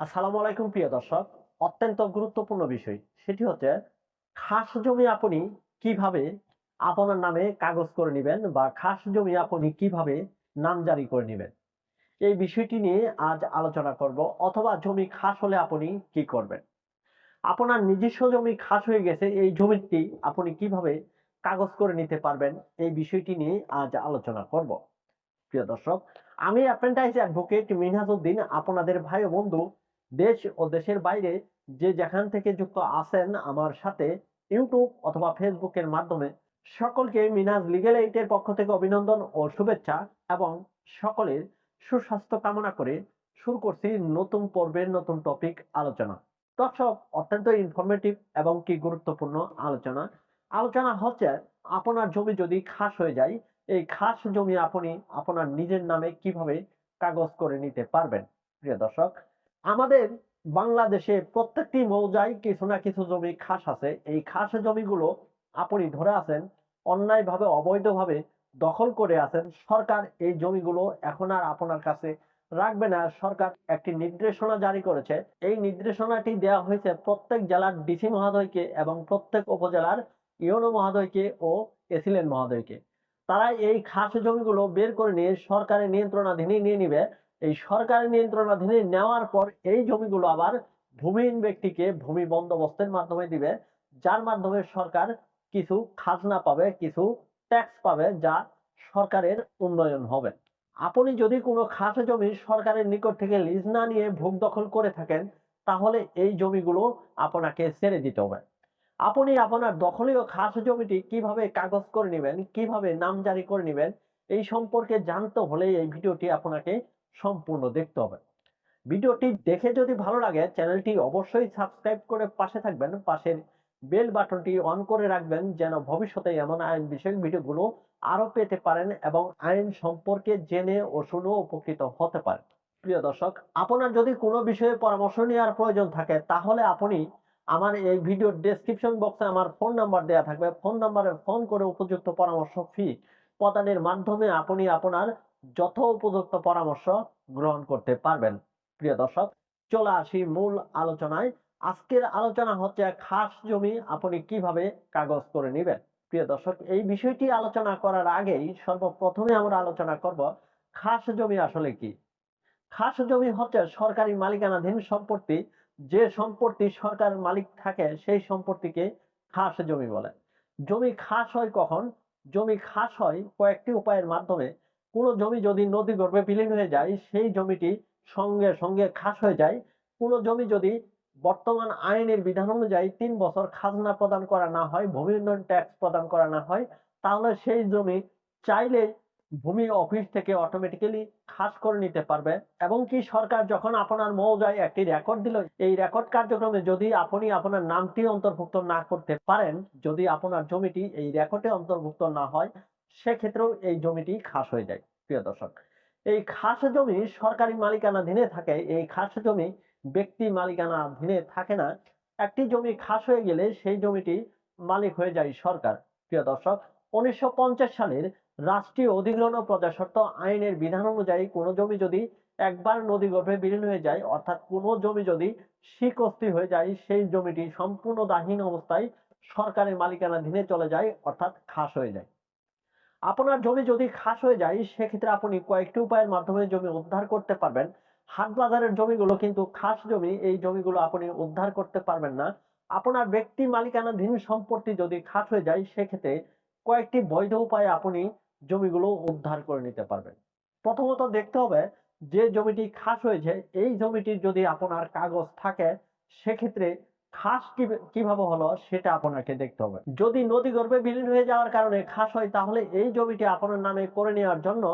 আসসালামু আলাইকুম, প্রিয় দর্শক। অত্যন্ত গুরুত্বপূর্ণ বিষয়, সেটি হচ্ছে খাস জমি আপনি কীভাবে আপনার নামে কাগজ করে নেবেন বা খাস জমি আপনি কীভাবে নামজারি করে নেবেন? এই বিষয়টি নিয়ে আজ আলোচনা করব, অথবা জমি খাস হলে আপনি কি করবেন? আপনার নিজস্ব জমি খাস হয়ে গেছে, এই জমিটি আপনি কীভাবে কাগজ করে নিতে পারবেন? এই বিষয়টি নিয়ে আজ আলোচনা করব। প্রিয় দর্শক, আমি অ্যাপ্রেন্টাইজ অ্যাডভোকেট মিনহাজউদ্দিন আপনাদের ভাই ও বন্ধু দেশ ও দেশের বাইরে যে যেখান থেকে যুক্ত আছেন আমার সাথে ইউটিউব অথবা ফেসবুকের মাধ্যমে, সকলকে মিনাজ লিগেল এইটের পক্ষ থেকে অভিনন্দন ও শুভেচ্ছা এবং সকলের সুস্বাস্থ্য কামনা করে শুরু করছি নতুন পর্বের নতুন টপিক আলোচনা। দর্শক, অত্যন্ত ইনফরমেটিভ এবং কি গুরুত্বপূর্ণ আলোচনা। আলোচনা হচ্ছে, আপনার জমি যদি খাস হয়ে যায়, এই খাস জমি আপনি আপনার নিজের নামে কীভাবে কাগজ করে নিতে পারবেন? প্রিয় দর্শক আমাদের বাংলাদেশে প্রত্যেকটি মৌজায় কিছু না কিছু জমি খাস আছে। এই খাস জমিগুলো আপনি ধরে আছেন, অন্যায়ভাবে, অবৈধভাবে দখল করে আছেন। সরকার এই জমিগুলো এখন আর আপনার কাছে রাখবে না। সরকার একটি নির্দেশনা জারি করেছে। এই নির্দেশনাটি দেওয়া হয়েছে প্রত্যেক জেলার ডিসি মহোদয়কে এবং প্রত্যেক উপজেলার ইউনো মহোদয়কে ও এসিলেন মহোদয়কে। তারা এই খাস জমিগুলো বের করে নিয়ে সরকারের নিয়ন্ত্রণাধীনে নিয়ে নিবে। এই সরকারের নিয়ন্ত্রণাধীনে নেওয়ার পর এই জমিগুলো আবার ভূমিহীন ব্যক্তিকে ভূমি বন্দোবস্তের মাধ্যমে দিবে, যার মাধ্যমে সরকার কিছু খাজনা পাবে, কিছু ট্যাক্স পাবে যা সরকারের উন্নয়ন হবে। আপনি যদি কোনো খাস জমি সরকারের নিকট থেকে লিজ না নিয়ে ভোগ দখল করে থাকেন, তাহলে এই জমিগুলো আপনাকে ছেড়ে দিতে হবে। আপনি আপনার দখলীয় খাস জমিটি কীভাবে কাগজ করে নেবেন, কীভাবে নাম জারি করে নেবেন, এই সম্পর্কে জানতে হলে এই ভিডিওটি আপনাকে সম্পূর্ণ দেখতে হবে। ভিডিওটি দেখে যদি ভালো লাগে, চ্যানেলটি অবশ্যই সাবস্ক্রাইব করে পাশে থাকবেন। পাশের বেল বাটনটি অন করে রাখবেন যেন ভবিষ্যতে এমন আইন বিষয়ক ভিডিওগুলো আরও পেতে পারেন এবং আইন সম্পর্কে জেনে ও শুনে উপকৃত হতে পারেন। প্রিয় দর্শক, আপনার যদি কোনো বিষয়ে পরামর্শ নেওয়ার প্রয়োজন থাকে, তাহলে আপনি আমার এই ভিডিওর ডেসক্রিপশন বক্সে আমার ফোন নাম্বার দেওয়া থাকবে। ফোন নাম্বারে ফোন করে উপযুক্ত পরামর্শ ফি প্রদানের মাধ্যমে আপনি আপনার যথ উপযুক্ত পরামর্শ গ্রহণ করতে পারবেন। প্রিয় দর্শক, চলে আসি মূল আলোচনায়। আজকের আলোচনা হচ্ছে, খাস জমি আপনি কীভাবে কাগজ করে নেবেন? প্রিয় দর্শক, এই বিষয়টি আলোচনা করার আগেই সর্বপ্রথমে আমরা আলোচনা করব, খাস জমি আসলে কি? খাস জমি হচ্ছে সরকারি মালিকানাধীন সম্পত্তি। যে সম্পত্তি সরকার মালিক থাকে, সেই সম্পত্তিকে খাস জমি বলে। জমি খাস হয় কখন? জমি খাস হয় কয়েকটি উপায়ের মাধ্যমে। কোনো জমি যদি নদী গর্ভে বিলীন হয়ে যায়, সেই জমিটি সঙ্গে সঙ্গে খাস হয়ে যায়। কোনো জমি যদি বর্তমান আইনের বিধান অনুযায়ী তিন বছর খাজনা প্রদান করা না হয়, ভূমি উন্নয়ন ট্যাক্স প্রদান করা না হয়, তাহলে সেই জমি চাইলে ভূমি অফিস থেকে অটোমেটিক্যালি খাস করে নিতে পারবে। এবং কি সরকার যখন আপনার মৌজায় একটি রেকর্ড দিল, এই রেকর্ড কার্যক্রমে যদি আপনি আপনার নামটি অন্তর্ভুক্ত না করতে পারেন, যদি আপনার জমিটি এই রেকর্ডে অন্তর্ভুক্ত না হয় সেক্ষেত্রেও এই জমিটি খাস হয়ে যায়, প্রিয় দর্শক। এই খাস জমি সরকারি মালিকানাধীনে থাকে, এই খাস জমি ব্যক্তি মালিকানাধীনে থাকে না। একটি জমি খাস হয়ে গেলে সেই জমিটি মালিক হয়ে যায় সরকার, প্রিয় দর্শক। উনিশশো পঞ্চাশ সালের রাষ্ট্রীয় অধিগ্রহণ ও প্রজাস্বত্ব আইনের বিধান অনুযায়ী কোনো জমি যদি একবার নদী গর্ভে বিলীন হয়ে যায়, অর্থাৎ কোনো জমি যদি শিকস্তি হয়ে যায়, সেই জমিটি সম্পূর্ণ দাহীন অবস্থায় সরকারের মালিকানাধীনে চলে যায়, অর্থাৎ খাস হয়ে যায়। আপনার জমি যদি খাস হয়ে যায়, সেক্ষেত্রে আপনি কয়েকটি উপায়ের মাধ্যমে জমি উদ্ধার করতে পারবেন। হাট বাজারের জমিগুলো কিন্তু খাস জমি, এই জমিগুলো আপনি উদ্ধার করতে পারবেন না। আপনার ব্যক্তি মালিকানাধীন সম্পত্তি যদি খাস হয়ে যায়, সেক্ষেত্রে কয়েকটি বৈধ উপায়ে আপনি জমিগুলো উদ্ধার করে নিতে পারবেন। প্রথমত দেখতে হবে যে জমিটি খাস হয়েছে, এই জমিটির যদি আপনার কাগজ থাকে, সেক্ষেত্রে খাস কীভাবে হলো সেটা আপনাকে দেখতে হবে। যদি নদী গর্ভে বিলীন হয়ে যাওয়ার কারণে খাস হয়, তাহলে এই জমিটি আপনার নামে করে নেওয়ার জন্য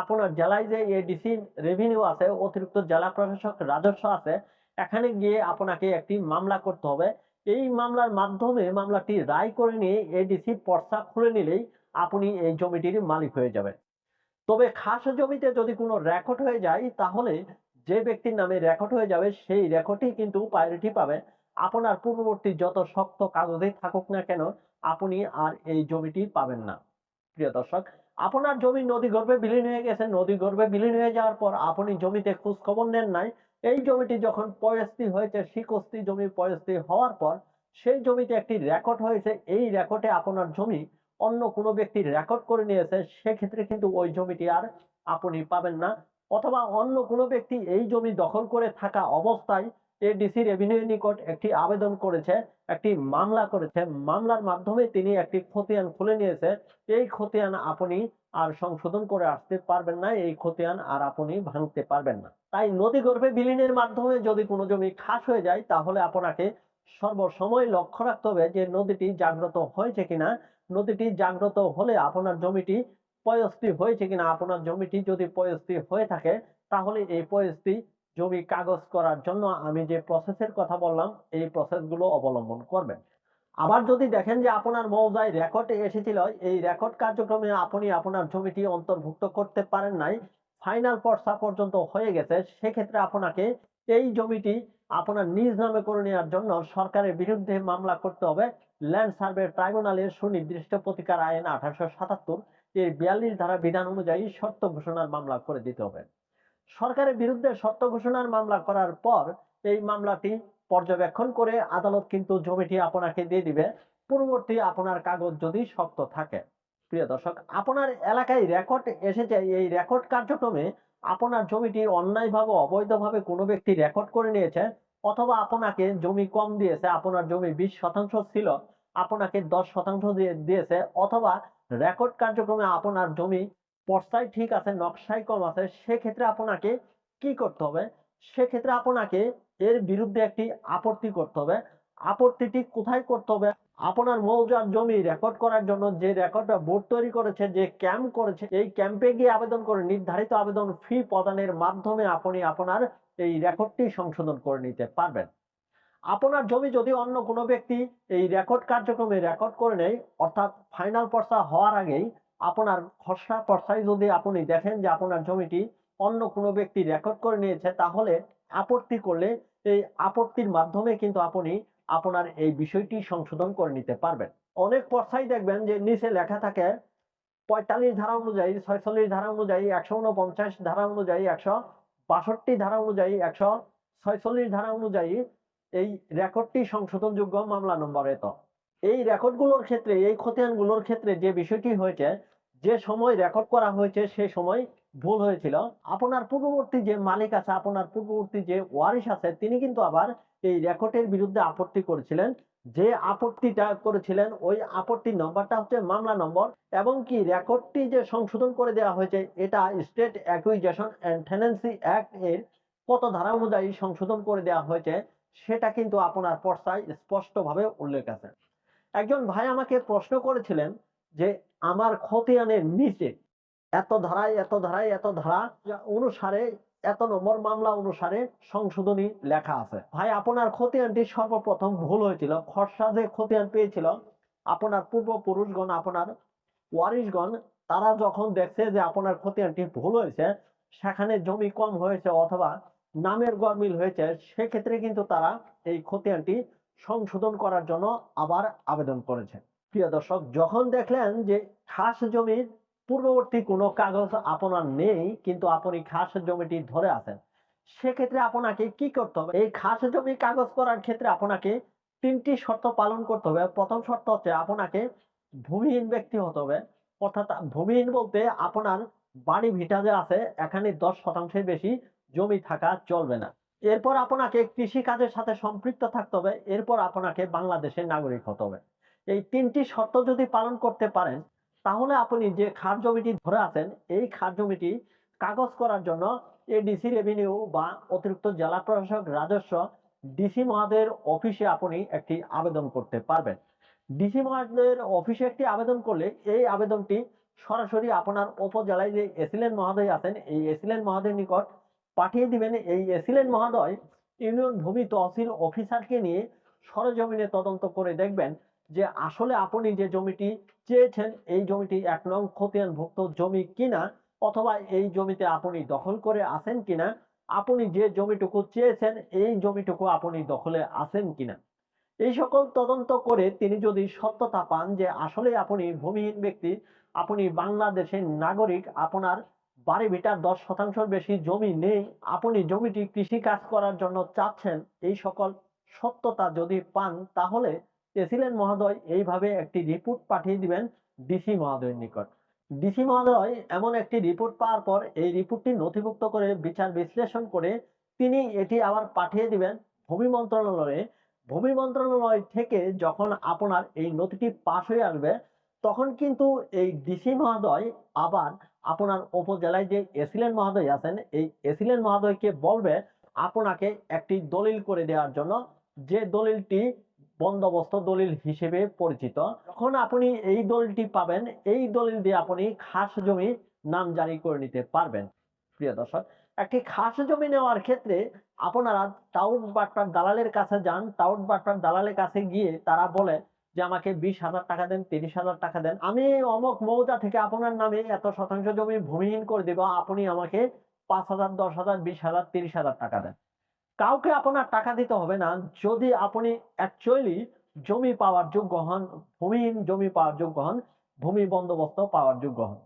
আপনার জেলায় যে এডিসি রেভিনিউ আছে, অতিরিক্ত জেলা প্রশাসক রাজস্ব আছে, এখানে গিয়ে আপনাকে একটি মামলা করতে হবে। এই মামলার মাধ্যমে মামলাটি রায় করে নিয়ে এডিসি পর্চা খুলে নিলেই আপনি এই জমিটির মালিক হয়ে যাবেন। তবে খাস জমিতে যদি কোনো রেকর্ড হয়ে যায়, তাহলে যে ব্যক্তির নামে রেকর্ড হয়ে যাবে, সেই রেকর্ডই কিন্তু প্রায়োরিটি পাবে। আপনার পূর্ববর্তী যত শক্ত কাগজেই থাকুক না কেন, আপনি আর এই জমিটি পাবেন না। প্রিয় দর্শক, আপনার জমি নদী গর্ভে বিলীন হয়ে গেছে, নদী গর্ভে বিলীন হয়ে যাওয়ার পর আপনি জমিতে খোঁজ খবর নেন নাই। এই জমিটি যখন পয়স্তি হয়েছে, শিকস্তি জমি পয়স্তি হওয়ার পর সেই জমিতে একটি রেকর্ড হয়েছে। এই রেকর্ডে আপনার জমি অন্য কোনো ব্যক্তি রেকর্ড করে নিয়েছে, সেক্ষেত্রে কিন্তু ওই জমিটি আর আপনি পাবেন না। অথবা অন্য কোনো ব্যক্তি এই জমি দখল করে থাকা অবস্থায় এডিসি রেভিনিউ নিকট একটি আবেদন করেছে, একটি মামলা করেছে। মামলার মাধ্যমে তিনি একটি খতিয়ান খুলে নিয়েছে। এই খতিয়ান আপনি আর সংশোধন করে আসতে পারবেন না, এই খতিয়ান আর আপনি ভাঙতে পারবেন না। তাই নদী গর্ভে বিলীনের মাধ্যমে যদি কোনো জমি খাস হয়ে যায়, তাহলে আপনাকে সর্বসময় লক্ষ্য রাখতে হবে যে নদীটি জাগ্রত হয়েছে কিনা। নদীটি জাগ্রত হলে আপনার জমিটি পয়স্তি হয়েছে কিনা। আপনার জমিটি যদি পয়স্তি হয়ে থাকে, তাহলে এই পয়স্তি জমি কাগজ করার জন্য আমি যে প্রসেসের কথা বললাম, এই প্রসেসগুলো অবলম্বন করবেন। আবার যদি দেখেন যে আপনার মৌজায় রেকর্ডে এসেছিল, এই রেকর্ড কার্যক্রমে আপনি আপনার জমিটি অন্তর্ভুক্ত করতে পারেন নাই ফাইনাল পর্সা পর্যন্ত হয়ে গেছে, সেক্ষেত্রে আপনাকে এই জমিটি আপনার নিজ নামে করে নেওয়ার জন্য সরকারের বিরুদ্ধে মামলা করতে হবে। ল্যান্ড সার্ভে ট্রাইব্যুনালের সুনির্দিষ্ট প্রতিকার আইন আঠারোশো সাতাত্তর, এর বিয়াল্লিশ ধারা বিধান অনুযায়ী শর্ত ঘোষণার মামলা করে দিতে হবে। সরকারের বিরুদ্ধে শর্ত ঘোষণার মামলা করার পর এই মামলাটি পর্যবেক্ষণ করে আদালত কিন্তু জমিটি আপনাকে দিয়ে দিবে। পূর্ববর্তী আপনার কাগজ যদি শক্ত থাকে। প্রিয় দর্শক, আপনার এলাকায় রেকর্ড এসেছে। এই রেকর্ড কার্যক্রমে আপনার জমিটি অন্যায়ভাবে, অবৈধভাবে কোনো ব্যক্তি রেকর্ড করে নিয়েছে অথবা আপনাকে জমি কম দিয়েছে, আপনার জমি বিশ শতাংশ ছিল, আপনাকে দশ শতাংশ দিয়ে দিয়েছে অথবা রেকর্ড কার্যক্রমে আপনার জমি পর্সায় ঠিক আছে, নকশায় কম আছে, সেক্ষেত্রে আপনাকে কি করতে হবে? সেক্ষেত্রে আপনাকে এর বিরুদ্ধে একটি আপত্তি করতে হবে। আপত্তিটি কোথায় করতে হবে? আপনার মৌজার জমি রেকর্ড করার জন্য যে রেকর্ডটা বোর্ড তৈরি করেছে, যে ক্যাম্প করেছে, এই ক্যাম্পে গিয়ে আবেদন করে, নির্ধারিত আবেদন ফি প্রদানের মাধ্যমে আপনি আপনার এই রেকর্ডটি সংশোধন করে নিতে পারবেন। আপনার জমি যদি অন্য কোনো ব্যক্তি এই রেকর্ড কার্যক্রমে রেকর্ড করে নেয়, অর্থাৎ ফাইনাল পর্সা হওয়ার আগেই আপনার খসড়া পর্সায় যদি আপনি দেখেন যে আপনার জমিটি অন্য কোনো ব্যক্তি রেকর্ড করে নিয়েছে, তাহলে আপত্তি করলে এই আপত্তির মাধ্যমে কিন্তু আপনি আপনার এই বিষয়টি সংশোধন করে নিতে পারবেন। অনেক পর্সাই দেখবেন যে নিচে লেখা থাকে পঁয়তাল্লিশ ধারা অনুযায়ী, ছয়চল্লিশ ধারা অনুযায়ী, একশো উনপঞ্চাশ ধারা অনুযায়ী, একশো বাষট্টি ধারা অনুযায়ী, একশো ছয়চল্লিশ ধারা অনুযায়ী এই রেকর্ডটি সংশোধনযোগ্য মামলা নম্বর এত এই রেকর্ডগুলোর ক্ষেত্রে, এই খতিয়ানগুলোর ক্ষেত্রে যে বিষয়টি হয়েছে, যে সময় রেকর্ড করা হয়েছে সেই সময় ভুল হয়েছিল। আপনার পূর্ববর্তী যে মালিক আছে, আপনার পূর্ববর্তী যে ওয়ারিশ আছে, তিনি কিন্তু আবার এই রেকর্ডের বিরুদ্ধে আপত্তি করেছিলেন। যে আপত্তিটা করেছিলেন, ওই আপত্তির নম্বরটা হচ্ছে মামলা নম্বর এবং কি রেকর্ডটি যে সংশোধন করে দেওয়া হয়েছে, এটা state acquisition and tenancy act এর কত ধারা অনুযায়ী সংশোধন করে দেওয়া হয়েছে, সেটা কিন্তু আপনার পর্সায় স্পষ্টভাবে উল্লেখ আছে। একজন ভাই আমাকে প্রশ্ন করেছিলেন যে, আমার খতিয়ানের নিচে এত ধারায় এত ধারায়, এত ধারা অনুসারে, এত নম্বর মামলা অনুসারে সংশোধনী লেখা আছে। ভাই, আপনার খতিয়ানটি সর্বপ্রথম ভুল হয়েছিল। খসড়া যে খতিয়ান পেয়েছিল, আপনার পূর্বপুরুষগণ, আপনার ওয়ারিশগণ, তারা যখন দেখছে যে আপনার খতিয়ানটি ভুল হয়েছে, সেখানে জমি কম হয়েছে অথবা নামের গরমিল হয়েছে, সেক্ষেত্রে কিন্তু তারা এই খতিয়ানটি সংশোধন করার জন্য আবার আবেদন করেছেন। প্রিয় দর্শক, যখন দেখলেন যে খাস জমির পূর্ববর্তী কোনো কাগজ আপনার নেই, কিন্তু আপনি খাস জমিটি ধরে আছেন, সেক্ষেত্রে আপনাকে কি করতে হবে? এই খাস জমি কাগজ করার ক্ষেত্রে আপনাকে তিনটি শর্ত পালন করতে হবে। প্রথম শর্ত হচ্ছে আপনাকে ভূমিহীন ব্যক্তি হতে হবে। অর্থাৎ ভূমিহীন বলতে আপনার বাড়ি ভিটা যে আছে, এখানে দশ শতাংশের বেশি জমি থাকা চলবে না। এরপর আপনাকে কৃষি কাজের সাথে সম্পৃক্ত থাকতে হবে। এরপর আপনাকে বাংলাদেশের নাগরিক হতে হবে। এই তিনটি শর্ত যদি পালন করতে পারেন, তাহলে আপনি যে খাস জমিটি ধরে আছেন, এই খাস জমিটি কাগজ করার জন্য এডিসি রেভিনিউ বা অতিরিক্ত জেলা প্রশাসক রাজস্ব ডিসি মহাদের অফিসে আপনি একটি আবেদন করতে পারবেন। ডিসি মহাদের অফিসে একটি আবেদন করলে এই আবেদনটি সরাসরি আপনার উপজেলায় যে এসিলেন মহোদয় আছেন, এই এসিলেন মহোদয়ের নিকট পাঠিয়ে দিবেন এই এসিলেন মহোদয় ইউনিয়ন ভূমি তহসিল অফিসারকে নিয়ে সরজমিনে তদন্ত করে দেখবেন যে আসলে আপনি যে জমিটি চেয়েছেন, এই জমিটি এক নং খতিয়ানভুক্ত জমি কিনা অথবা এই জমিতে আপনি দখল করে আছেন কিনা, আপনি যে জমিটুকু চেয়েছেন, এই জমিটুকু আপনি দখলে আছেন কিনা। এই সকল তদন্ত করে তিনি যদি সত্যতা পান যে আসলে আপনি ভূমিহীন ব্যক্তি, আপনি বাংলাদেশের নাগরিক, আপনার বাড়ি ভিটার দশ শতাংশের বেশি জমি নেই। আপনি জমিটি কৃষি কাজ করার জন্য চাচ্ছেন, এই সকল সত্যতা যদি পান, তাহলে এসিলেন মহোদয় এইভাবে একটি রিপোর্ট পাঠিয়ে দিবেন ডিসি মহোদয়ের নিকট। ডিসি মহোদয় এমন একটি রিপোর্ট পাওয়ার পর এই রিপোর্টটি নথিভুক্ত করে বিচার বিশ্লেষণ করে তিনি এটি আবার পাঠিয়ে দিবেন ভূমি মন্ত্রণালয়ে। ভূমি মন্ত্রণালয় থেকে যখন আপনার এই নথিটি পাশ হয়ে আসবে, তখন কিন্তু এই ডিসি মহোদয় আবার আপনার উপজেলায় যে এসিলেন মহোদয় আছেন, এই এসিলেন মহোদয়কে বলবে আপনাকে একটি দলিল করে দেওয়ার জন্য। যে দলিলটি বন্দোবস্ত দলিল হিসেবে পরিচিত। যখন আপনি এই দলিলটি পাবেন, এই দলিল দিয়ে আপনি খাস জমি নাম জারি করে নিতে পারবেন। প্রিয় দর্শক, একটি খাস জমি নেওয়ার ক্ষেত্রে আপনারা টাউট বাটপার দালালের কাছে যান। টাউট বাটপার দালালের কাছে গিয়ে তারা বলে যে আমাকে বিশ হাজার টাকা দেন, তিরিশ হাজার টাকা দেন। আমি অমক মৌজা থেকে আপনার নামে এত শতাংশ জমি ভূমিহীন করে দিব, আপনি আমাকে পাঁচ হাজার, দশ হাজার, বিশ হাজার, তিরিশ হাজার টাকা দেন। কাউকে আপনার টাকা দিতে হবে না। যদি আপনি অ্যাকচুয়ালি জমি পাওয়ার যোগ্য হন, ভূমিহীন জমি পাওয়ার যোগ্য হন, ভূমি বন্দোবস্ত পাওয়ার যোগ্য হন।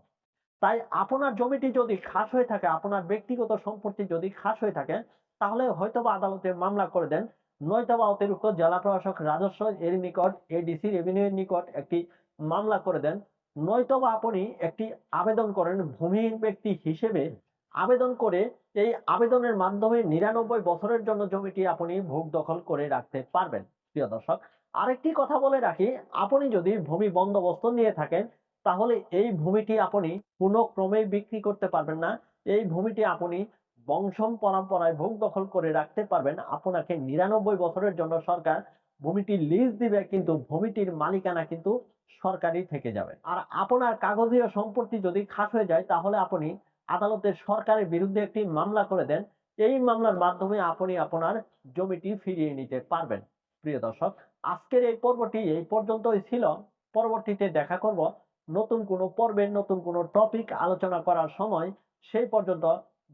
তাই আপনার জমিটি যদি খাস হয়ে থাকে, আপনার ব্যক্তিগত সম্পত্তি যদি খাস হয়ে থাকে, তাহলে হয়তোবা আদালতে মামলা করে দেন। নয়তোবা অতিরিক্ত জেলা প্রশাসক রাজস্ব এর নিকট এডিসি রেভিনিউ এর নিকট একটি মামলা করে দেন। নয়তোবা আপনি একটি আবেদন করেন ভূমিহীন ব্যক্তি হিসেবে। আবেদন করে এই আবেদনের মাধ্যমে নিরানব্বই বছরের জন্য জমিটি আপনি ভোগ দখল করে রাখতে পারবেন। প্রিয় দর্শক, আরেকটি কথা বলে রাখি, আপনি যদি ভূমি বন্দোবস্ত নিয়ে থাকেন, তাহলে এই ভূমিটি আপনি কোনো ক্রমে বিক্রি করতে পারবেন না। এই ভূমিটি আপনি বংশম পরম্পরায় ভোগ দখল করে রাখতে পারবেন। আপনাকে নিরানব্বই বছরের জন্য সরকার ভূমিটি লিজ দিবে, কিন্তু ভূমিটির মালিকানা কিন্তু সরকারি থেকে যাবে। আর আপনার কাগজীয় সম্পত্তি যদি খাস হয়ে যায়, তাহলে আপনি আদালতের সরকারের বিরুদ্ধে একটি মামলা করে দেন। এই মামলার মাধ্যমে আপনি আপনার জমিটি ফিরিয়ে নিতে পারবেন। প্রিয় দর্শক, আজকের এই পর্বটি এই পর্যন্তই ছিল। পরবর্তীতে দেখা করব। নতুন কোনো পর্বের নতুন কোনো টপিক আলোচনা করার সময়, সেই পর্যন্ত